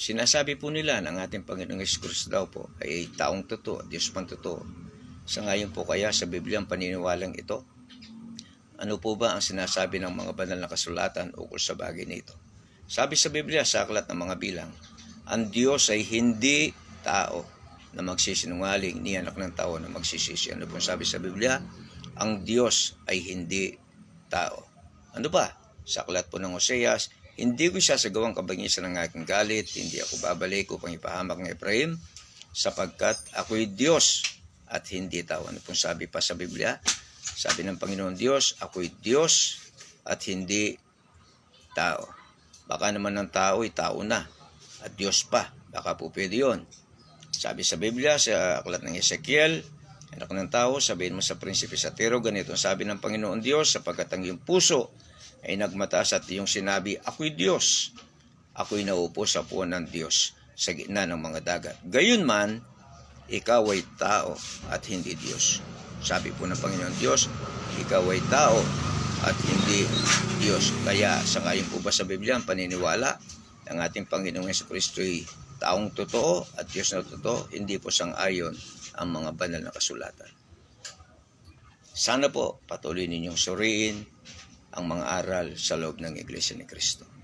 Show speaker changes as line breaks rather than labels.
Sinasabi po nila ng ating Panginoong Kristo daw po ay taong totoo, Diyos pang totoo. Sa ngayon po kaya sa Biblia ang paniniwalang ito? Ano po ba ang sinasabi ng mga banal na kasulatan ukol sa bagay nito? Sabi sa Biblia sa aklat ng mga bilang, ang Diyos ay hindi tao na magsisinungaling ni anak ng tao na magsisisi. Ano pong sabi sa Biblia? Ang Diyos ay hindi tao. Ano ba? Sa aklat po ng Oseas, hindi ko siya sa gawang kabangisan ng aking galit, hindi ako babalik upang ipahamak ng Ephraim, sapagkat ako'y Diyos at hindi tao. Ano pong sabi pa sa Biblia? Sabi ng Panginoon Diyos, ako'y Diyos at hindi tao. Baka naman ng tao ay tao na at Diyos pa. Baka po pwede yun. Sabi sa Biblia, sa aklat ng Ezekiel, anak ng tao, sabihin mo sa prinsipe sa tiro, ganito sabi ng Panginoon Diyos, sapagkat ang iyong puso ay nagmataas at iyong sinabi, Ako'y Diyos. Ako'y naupo sa puwan ng Diyos sa gitna ng mga dagat. Gayon man, ikaw ay tao at hindi Diyos. Sabi po ng Panginoon Diyos, ikaw ay tao at hindi Diyos. Kaya sa ngayon po ba sa Biblia ang paniniwala ng ating Panginoong Yesu Kristo ay taong totoo at Diyos na totoo, hindi po sang-ayon ang mga banal na kasulatan. Sana po patuloy ninyong suriin ang mga aral sa loob ng Iglesia ni Kristo.